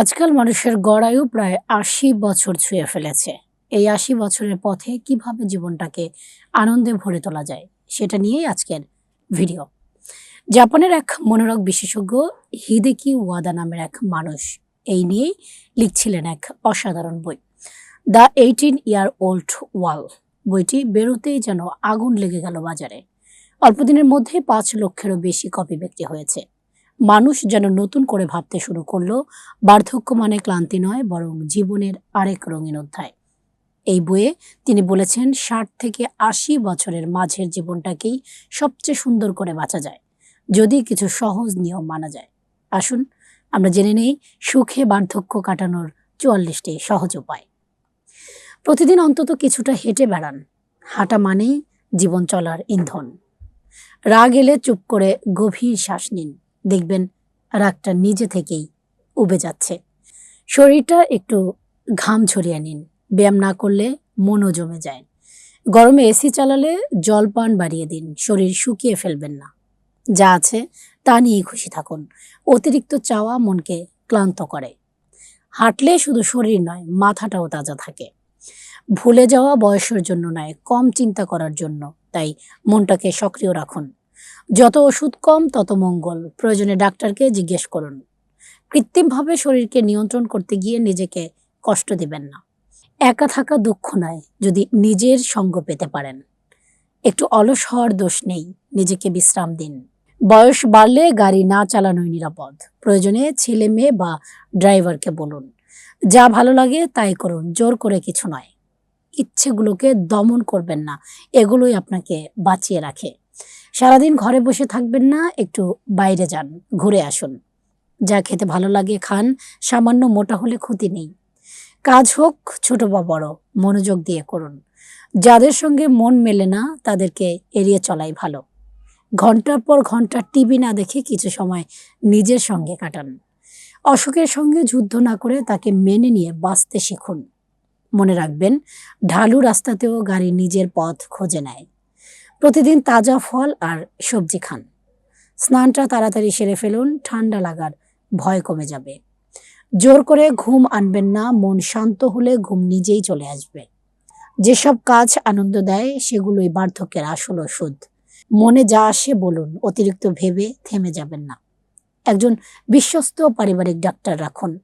আজকাল মানুষের গড়ায়ু প্রায় আশি বছর ছুঁয়ে ফেলেছে। এই আশি বছরের পথে কীভাবে জীবনটাকে আনন্দে ভরে তোলা যায়, সেটা নিয়েই আজকের ভিডিও। জাপানের এক মনোরোগ বিশেষজ্ঞ হিদেকি ওয়াদা নামের এক মানুষ এই নিয়েই লিখছিলেন এক অসাধারণ বই, the eighteen year old wall বইটি বেরোতেই যেন আগুন লেগে গেল বাজারে। অল্পদিনের মধ্যে পাঁচ লক্ষেরও বেশি কপি বিক্রি হয়েছে। মানুষ যেন নতুন করে ভাবতে শুরু করল, বার্ধক্য মানে ক্লান্তি নয়, বরং জীবনের আরেক রঙিন অধ্যায়। এই বইয়ে তিনি বলেছেন, ষাট থেকে আশি বছরের মাঝের জীবনটাকেই সবচেয়ে সুন্দর করে বাঁচা যায়, যদি কিছু সহজ নিয়ম মানা যায়। আসুন, আমরা জেনে নেই সুখে বার্ধক্য কাটানোর চুয়াল্লিশটি সহজ উপায়। প্রতিদিন অন্তত কিছুটা হেঁটে বেড়ান। হাঁটা মানেই জীবন চলার ইন্ধন। রাগ এলে চুপ করে গভীর শ্বাস নিন। দেখবেন রাগটা নিজে থেকেই উবে যাচ্ছে। শরীরটা একটু ঘাম ছড়িয়ে নিন। ব্যায়াম না করলে মনও জমে যায়। গরমে এসি চালালে জলপান বাড়িয়ে দিন। শরীর শুকিয়ে ফেলবেন না। যা আছে তা নিয়ে খুশি থাকুন। অতিরিক্ত চাওয়া মনকে ক্লান্ত করে। হাঁটলে শুধু শরীর নয়, মাথাটাও তাজা থাকে। ভুলে যাওয়া বয়সের জন্য নয়, কম চিন্তা করার জন্য। তাই মনটাকে সক্রিয় রাখুন। যত ওষুধ কম, তত মঙ্গল। প্রয়োজনে ডাক্তারকে জিজ্ঞেস করুন। কৃত্রিমভাবে শরীরকে নিয়ন্ত্রণ করতে গিয়ে নিজেকে কষ্ট দিবেন না। একা থাকা দুঃখ নয়, যদি নিজের সঙ্গ পেতে পারেন। একটু অলস হওয়ার দোষ নেই, নিজেকে বিশ্রাম দিন। বয়স বাড়লে গাড়ি না চালানোই নিরাপদ। প্রয়োজনে ছেলে মেয়ে বা ড্রাইভারকে বলুন। যা ভালো লাগে তাই করুন, জোর করে কিছু নয়। ইচ্ছেগুলোকে দমন করবেন না, এগুলোই আপনাকে বাঁচিয়ে রাখে। সারাদিন ঘরে বসে থাকবেন না, একটু বাইরে যান, ঘুরে আসুন। যা খেতে ভালো লাগে খান, সামান্য মোটা হলে ক্ষতি নেই। কাজ হোক, ছোট বা বড়, মনোযোগ দিয়ে করুন। যাদের সঙ্গে মন মেলে না, তাদেরকে এড়িয়ে চলাই ভালো। ঘণ্টার পর ঘণ্টা টিভি না দেখে কিছু সময় নিজের সঙ্গে কাটান। অসুখের সঙ্গে যুদ্ধ না করে তাকে মেনে নিয়ে বাঁচতে শিখুন। মনে রাখবেন, ঢালু রাস্তাতেও গাড়ি নিজের পথ খুঁজে নেয়। প্রতিদিন তাজা ফল আর সবজি খান। স্নানটা তাড়াতাড়ি সেরে ফেলুন, ঠান্ডা লাগার ভয় কমে যাবে। জোর করে ঘুম আনবেন না, মন শান্ত হলে ঘুম নিজেই চলে আসবে। যেসব কাজ আনন্দ দেয়, সেগুলোই বার্ধক্যের আসল ওষুধ। মনে যা আসে বলুন, অতিরিক্ত ভেবে থেমে যাবেন না। একজন বিশ্বস্ত পারিবারিক ডাক্তার রাখুন।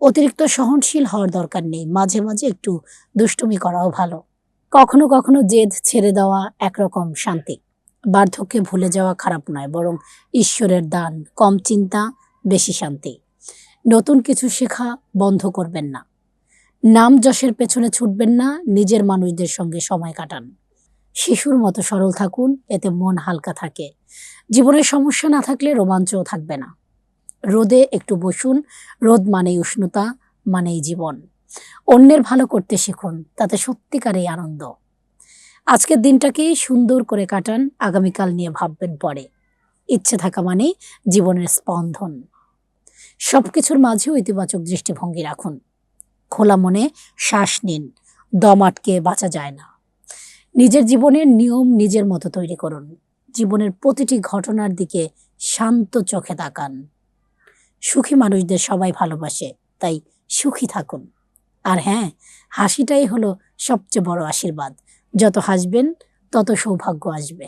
অতিরিক্ত সহনশীল হওয়ার দরকার নেই, মাঝে মাঝে একটু দুষ্টুমি করাও ভালো। কখনো কখনো জেদ ছেড়ে দেওয়া একরকম শান্তি। বার্ধক্যে ভুলে যাওয়া খারাপ নয়, বরং ঈশ্বরের দান, কম চিন্তা, বেশি শান্তি। নতুন কিছু শেখা বন্ধ করবেন না। নাম যশের পেছনে ছুটবেন না, নিজের মানুষদের সঙ্গে সময় কাটান। শিশুর মতো সরল থাকুন, এতে মন হালকা থাকে। জীবনের সমস্যা না থাকলে রোমাঞ্চও থাকবে না। রোদে একটু বসুন, রোদ মানেই উষ্ণতা, মানেই জীবন। অন্যের ভালো করতে শিখুন, তাতে সত্যিকারেই আনন্দ। আজকের দিনটাকেই সুন্দর করে কাটান, আগামীকাল নিয়ে ভাববেন পরে। ইচ্ছে থাকা মানেই জীবনের স্পন্দন। সব কিছুর মাঝেও ইতিবাচক দৃষ্টিভঙ্গি রাখুন। খোলা মনে শ্বাস নিন, দম আটকে বাঁচা যায় না। নিজের জীবনের নিয়ম নিজের মতো তৈরি করুন। জীবনের প্রতিটি ঘটনার দিকে শান্ত চোখে তাকান। সুখী মানুষদের সবাই ভালোবাসে, তাই সুখী থাকুন। আর হ্যাঁ হাসিটাই হলো সবচেয়ে বড় আশীর্বাদ। যত হাসবেন তত সৌভাগ্য আসবে।